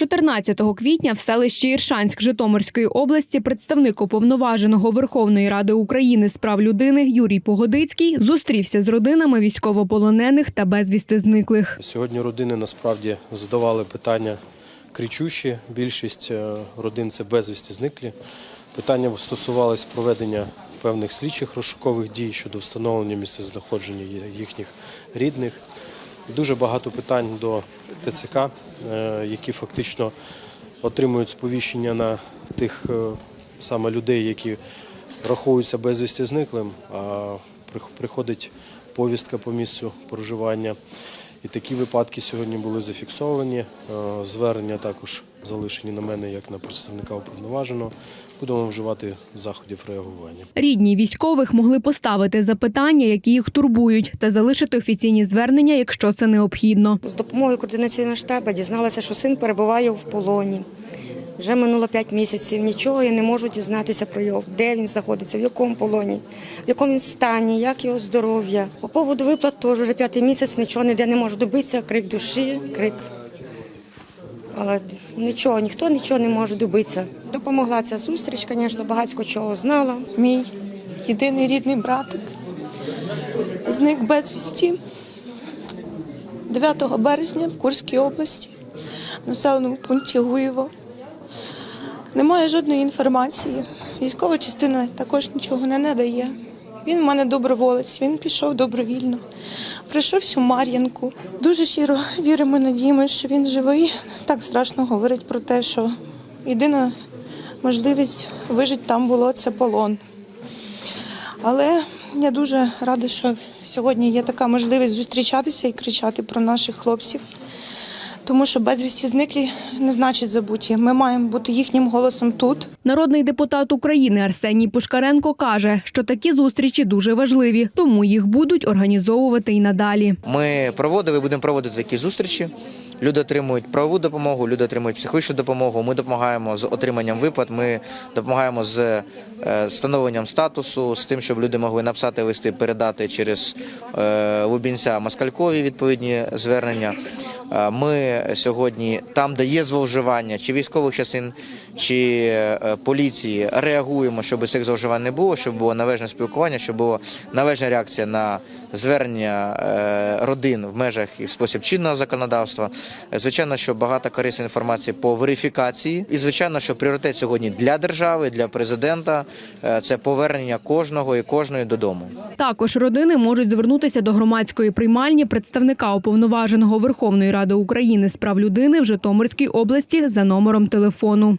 14 квітня в селищі Іршанськ Житомирської області представник уповноваженого Верховної Ради України з прав людини Юрій Погодицький зустрівся з родинами військовополонених та безвісти зниклих. Сьогодні родини насправді задавали питання кричущі. Більшість е, родин це безвісті зниклі. Питання стосувалися проведення певних слідчих розшукових дій щодо встановлення місцезнаходження їхніх рідних. Дуже багато питань до ТЦК, е, які фактично отримують сповіщення на тих е, саме людей, які рахуються безвісті зниклим, а приходить повістка по місцю проживання. І такі випадки сьогодні були зафіксовані. Е, Звернення також залишені на мене як на представника уповноваженого. Будемо вживати заходів реагування. Рідні військових могли поставити запитання, які їх турбують, та залишити офіційні звернення, якщо це необхідно. З допомогою координаційного штабу дізналася, що син перебуває в полоні. Вже минуло 5 місяців. Нічого я не можу дізнатися про його, де він знаходиться, в якому полоні, в якому він стані, як його здоров'я. По поводу виплат теж вже п'ятий місяць нічого ніде не можу добитися. Крик душі, крик. Але нічого, ніхто нічого не може добитися. Допомогла ця зустріч, звісно, багатько чого знала. Мій єдиний рідний братик зник безвісті 9 березня в Курській області, в населеному пункті Гуєво. Немає жодної інформації. Військова частина також нічого не надає. Він в мене доброволець, він пішов добровільно. Пройшов всю Мар'янку. Дуже щиро віримо, надіємося, що він живий. Так страшно говорить про те, що єдина можливість вижити там було це полон. Але я дуже рада, що сьогодні є така можливість зустрічатися і кричати про наших хлопців. Тому що безвісті зниклі не значить забуті. Ми маємо бути їхнім голосом тут. Народний депутат України Арсеній Пушкаренко каже, що такі зустрічі дуже важливі, тому їх будуть організовувати і надалі. Ми проводили, будемо проводити такі зустрічі. Люди отримують правову допомогу, люди отримують психологічну допомогу. Ми допомагаємо з отриманням виплат. Ми допомагаємо з е, встановленням статусу, з тим, щоб люди могли написати листи, передати через е, Лубінця Москалькові відповідні звернення. Е, Ми сьогодні там, де є зловживання, чи військових частин, чи е, поліції, реагуємо, щоб цих зловживань не було, щоб було належне спілкування, щоб була належна реакція на звернення е, родин в межах і в спосіб чинного законодавства. Звичайно, що багато корисної інформації по верифікації, і звичайно, що пріоритет сьогодні для держави, для президента це повернення кожного і кожної додому. Також родини можуть звернутися до громадської приймальні представника уповноваженого Верховної Ради України з прав людини в Житомирській області за номером телефону.